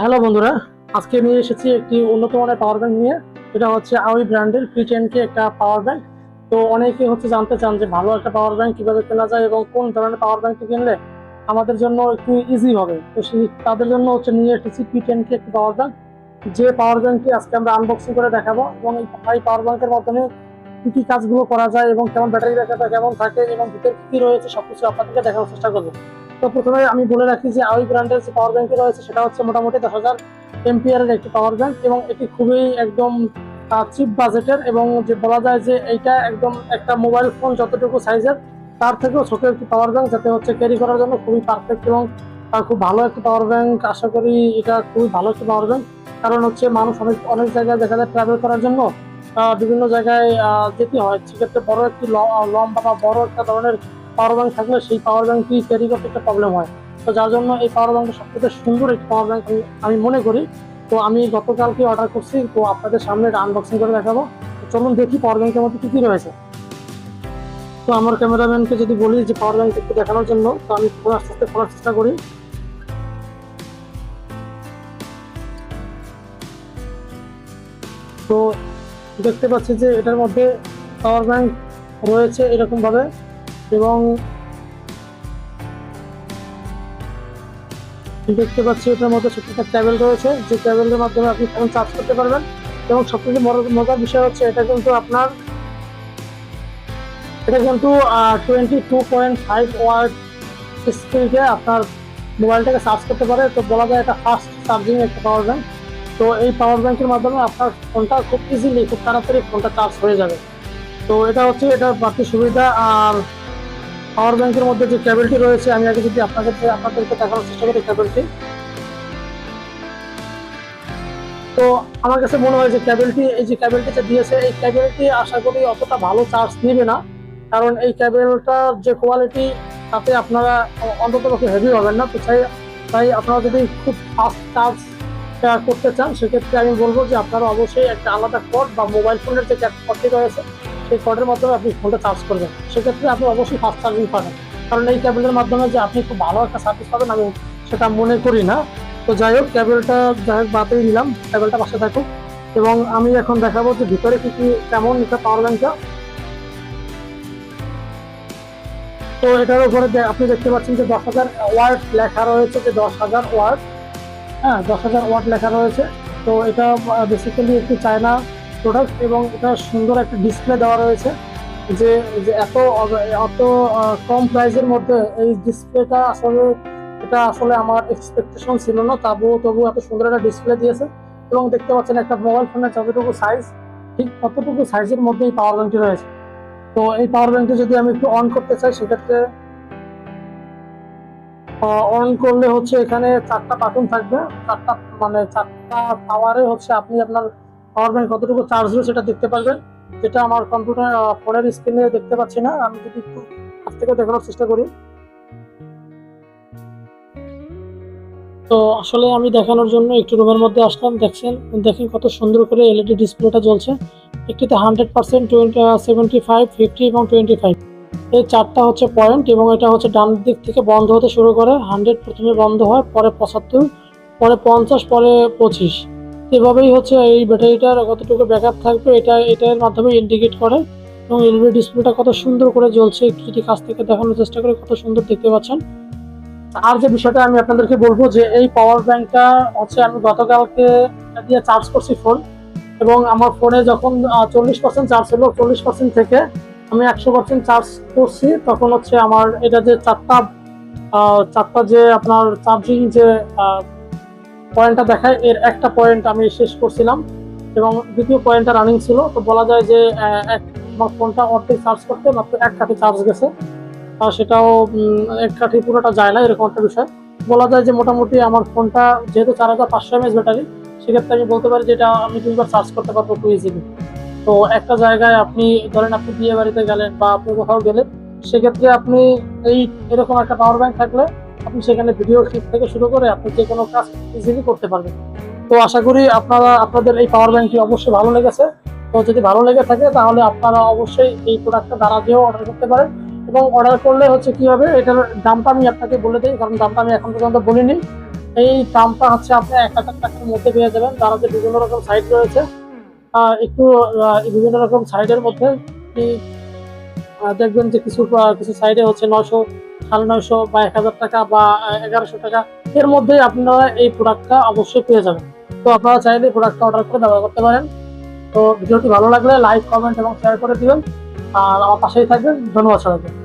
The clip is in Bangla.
হ্যালো বন্ধুরা, আজকে নিয়ে এসেছি একটি উন্নত মানের পাওয়ার ব্যাংক নিয়ে। এটা হচ্ছে আউই ব্র্যান্ডের কে একটা পাওয়ার ব্যাংক তো অনেকে হচ্ছে জানতে চান যে ভালো একটা পাওয়ার ব্যাংক কীভাবে কেনা যায় এবং কোন ধরনের পাওয়ার ব্যাংকটি কিনলে আমাদের জন্য একটু ইজি হবে। তো সেই তাদের জন্য হচ্ছে নিয়ে এসেছি কে একটি পাওয়ার ব্যাংক যে পাওয়ার ব্যাংকটি আজকে আমরা আনবক্সিং করে দেখাবো এবং এই পাওয়ার ব্যাংকের মাধ্যমে কি কি কাজগুলো করা যায় এবং কেমন ব্যাটারি ব্যাকআপটা কেমন থাকে এবং ভিতরে কি রয়েছে সবকিছু আপনাদেরকে দেখানোর চেষ্টা করব। তো প্রথমে আমি বলে রাখি যে আউই ব্র্যান্ডের যে পাওয়ার ব্যাংকটি রয়েছে, সেটা হচ্ছে মোটামুটি দশ হাজার এমপিআরের একটি পাওয়ার ব্যাঙ্ক এবং এটি খুবই একদম চিপ বাজেটের এবং যে বলা যায় যে এইটা একদম একটা মোবাইল ফোন যতটুকু সাইজের তার থেকেও ছোট একটি পাওয়ার ব্যাঙ্ক যাতে হচ্ছে ক্যারি করার জন্য খুবই পারফেক্ট এবং খুব ভালো একটি পাওয়ার ব্যাঙ্ক আশা করি এটা খুবই ভালো একটি পাওয়ার ব্যাঙ্ক কারণ হচ্ছে মানুষ অনেক অনেক জায়গায় দেখা যায় ট্রাভেল করার জন্য বিভিন্ন জায়গায় যেতে হয়। সেক্ষেত্রে বড় একটি লম্বা বা বড় একটা ধরনের পাওয়ার ব্যাঙ্ক থাকলে সেই পাওয়ার ব্যাংকটি ক্যারি করতে একটা প্রবলেম হয়। তো যার জন্য এই পাওয়ার ব্যাংকটা সবথেকে সুন্দর একটি পাওয়ার ব্যাঙ্ক আমি মনে করি। তো আমি গতকালকে অর্ডার করছি, তো আপনাদের সামনে এটা আনবক্সিং করে দেখাবো। চলুন দেখি পাওয়ার ব্যাঙ্কের মধ্যে কি কি রয়েছে। তো আমার ক্যামেরাম্যানকে যদি বলি যে পাওয়ার ব্যাঙ্ক একটু দেখানোর জন্য, তো আমি ফোন আস্তে আস্তে খোলার চেষ্টা করি। তো দেখতে পাচ্ছি যে এটার মধ্যে পাওয়ার ব্যাঙ্ক রয়েছে এরকম ভাবে এবং দেখতে পাচ্ছি এটার মধ্যে ছোট্ট একটা ক্যাবেল রয়েছে। যে ক্যাবেলের মাধ্যমে আপনি ফোন চার্জ করতে পারবেন এবং সবথেকে মজার বিষয় হচ্ছে এটা কিন্তু আপনার এটা কিন্তু twenty two point five watt স্পিডে আপনার মোবাইলটাকে চার্জ করতে পারে। তো বলা যায় এটা ফাস্ট চার্জিং একটা পাওয়ার ব্যাংক তো এই পাওয়ার ব্যাংকের মাধ্যমে আপনার ফোনটা খুব ইজিলি খুব তাড়াতাড়ি ফোনটা চার্জ হয়ে যাবে। তো এটা হচ্ছে এটা বাকি সুবিধা। আর পাওয়ার ব্যাংকের মধ্যে যে কেবলটি রয়েছে, আমি আগে যদি আপনাকে আপনাদেরকে দেখানোর চেষ্টা করি কেবলটি তো আমার কাছে মনে হয় যে কেবলটি এই যে কেবলটি যে দিয়েছে, এই কেবলটি আশা করি অতটা ভালো চার্জ নেবে না। কারণ এই কেবলটার যে কোয়ালিটি তাতে আপনারা অন্তত হেভি হবেন না। তো চাই তাই আপনারা যদি খুব ফাস্ট চার্জ করতে চান, সেক্ষেত্রে আমি বলব যে আপনারা অবশ্যই একটা আলাদা কর্ড বা মোবাইল ফোনের যে কর্ডটি রয়েছে সেই কর্ডের মাধ্যমে আপনি ফোনটা চার্জ করবেন। সেক্ষেত্রে আপনি অবশ্যই ফাস্ট চার্জিং পাবেন। কারণ এই কেবলের মাধ্যমে যে আপনি খুব ভালো একটা সার্ভিস পাবেন, আমি সেটা মনে করি না। তো যাই হোক কেবলটা যাই হোক বাতেই দিলাম। কেবলটা পাশে থাকুক। এবং আমি এখন দেখাবো যে ভিতরে কি কি, কেমন এটা পাওয়ার ব্যাংকটা তো এটার উপরে আপনি দেখতে পাচ্ছেন যে দশ হাজার ওয়ার্ড লেখা রয়েছে, যে দশ হাজার ওয়ার্ড হ্যাঁ দশ হাজার ওয়াট লেখা রয়েছে। তো এটা বেসিক্যালি একটি চায়না প্রোডাক্ট এবং এটা সুন্দর একটা ডিসপ্লে দেওয়া রয়েছে। যে যে এত এত কম প্রাইসের মধ্যে এই ডিসপ্লেটা আসলে, এটা আসলে আমার এক্সপেকটেশন ছিল না। তবুও তবু এত সুন্দর একটা ডিসপ্লে দিয়েছে এবং দেখতে পাচ্ছেন একটা মোবাইল ফোনের যতটুকু সাইজ ঠিক ততটুকু সাইজের মধ্যেই পাওয়ার ব্যাঙ্কটি রয়েছে। তো এই পাওয়ার ব্যাঙ্কটি যদি আমি একটু অন করতে চাই, সেক্ষেত্রে অন করলে হচ্ছে এখানে চারটা বাটন থাকবে। চারটা মানে চারটা পাওয়ারে হচ্ছে আপনি আপনার পাওয়ার ব্যাংক কতটুকু চার্জ হলো সেটা দেখতে পারবেন। যেটা আমার কম্পিউটার ফোনের স্ক্রিনে দেখতে পাচ্ছি না। আমি যদি একটু কাছ থেকে দেখানোর চেষ্টা করি। তো আসলে আমি দেখানোর জন্য একটু রুমের মধ্যে আসলাম। দেখছেন? দেখেন কত সুন্দর করে এলইডি ডিসপ্লেটা জ্বলছে। একটিতে hundred percent twenty seventy five fifty এবং টোয়েন্টি ফাইভ এই চারটা হচ্ছে পয়েন্ট এবং এটা হচ্ছে ডান দিক থেকে বন্ধ হতে শুরু করে। হান্ড্রেড প্রথমে বন্ধ হয়, পরে পঁচাত্তর, পরে পঞ্চাশ, পরে পঁচিশ। এভাবেই হচ্ছে এই ব্যাটারিটার কতটুকু ব্যাকআপ থাকবে, এটা, এটার মাধ্যমে ইন্ডিকেট করে এবং এলইডি ডিসপ্লেটা কত সুন্দর করে জ্বলছে, একটু যদি কাছ থেকে দেখানোর চেষ্টা করে, কত সুন্দর দেখতে পাচ্ছেন। আর যে বিষয়টা আমি আপনাদেরকে বলব যে এই পাওয়ার ব্যাংকটা হচ্ছে আমি গতকালকে দিয়ে চার্জ করছি ফোন এবং আমার ফোনে যখন চল্লিশ পার্সেন্ট চার্জ হলো, চল্লিশ পার্সেন্ট থেকে আমি একশো পার্সেন্ট চার্জ করছি, তখন হচ্ছে আমার এটা যে চারটা চারটা যে আপনার চার্জিং যে পয়েন্টটা দেখায়। এর একটা পয়েন্ট আমি শেষ করছিলাম এবং দ্বিতীয় পয়েন্টটা রানিং ছিল। তো বলা যায় যে এক ফোনটা অর্ধেক চার্জ করতে মাত্র এক কাঠি চার্জ গেছে। আর সেটাও এক কাঠি পুরোটা যায় না, এরকম একটা বিষয়। বলা যায় যে মোটামুটি আমার ফোনটা যেহেতু চার হাজার পাঁচশো এমএস ব্যাটারি সেক্ষেত্রে আমি বলতে পারি যে এটা আমি দুইবার চার্জ করতে পারব টু ইজিলি তো একটা জায়গায় আপনি, ধরেন আপনি বিয়ে বাড়িতে গেলেন বা আপনি কোথাও গেলেন, সেক্ষেত্রে আপনি এই এরকম একটা পাওয়ার ব্যাংক থাকলে আপনি সেখানে ভিডিও ক্লিপ থেকে শুরু করে আপনি যে কোনো কাজ ইজিলি করতে পারবেন। তো আশা করি আপনারা, আপনাদের এই পাওয়ার ব্যাংকটি অবশ্যই ভালো লেগেছে। তো যদি ভালো লেগে থাকে, তাহলে আপনারা অবশ্যই এই প্রোডাক্টটা দ্বারা দিয়েও অর্ডার করতে পারেন। এবং অর্ডার করলে হচ্ছে কি হবে, এটার দামটা আমি আপনাকে বলে দিই, কারণ দামটা আমি এখন পর্যন্ত বলিনি। এই দামটা হচ্ছে আপনি এক হাজার টাকার মধ্যে পেয়ে যাবেন। তার যে বিভিন্ন রকম সাইড রয়েছে। একটু বিভিন্ন রকম সাইডের মধ্যে দেখবেন যে কিছু কিছু সাইডে হচ্ছে নয়শো সাড়ে নয়শো বা এক হাজার টাকা বা এগারোশো টাকা, এর মধ্যেই আপনারা এই প্রোডাক্টটা অবশ্যই পেয়ে যাবেন। তো আপনারা চাইলে এই প্রোডাক্টটা অর্ডার করে ব্যবহার করতে পারেন। তো ভিডিওটি ভালো লাগলে লাইক কমেন্ট এবং শেয়ার করে দিবেন। আর আমার পাশেই থাকবেন। ধন্যবাদ সবাইকে।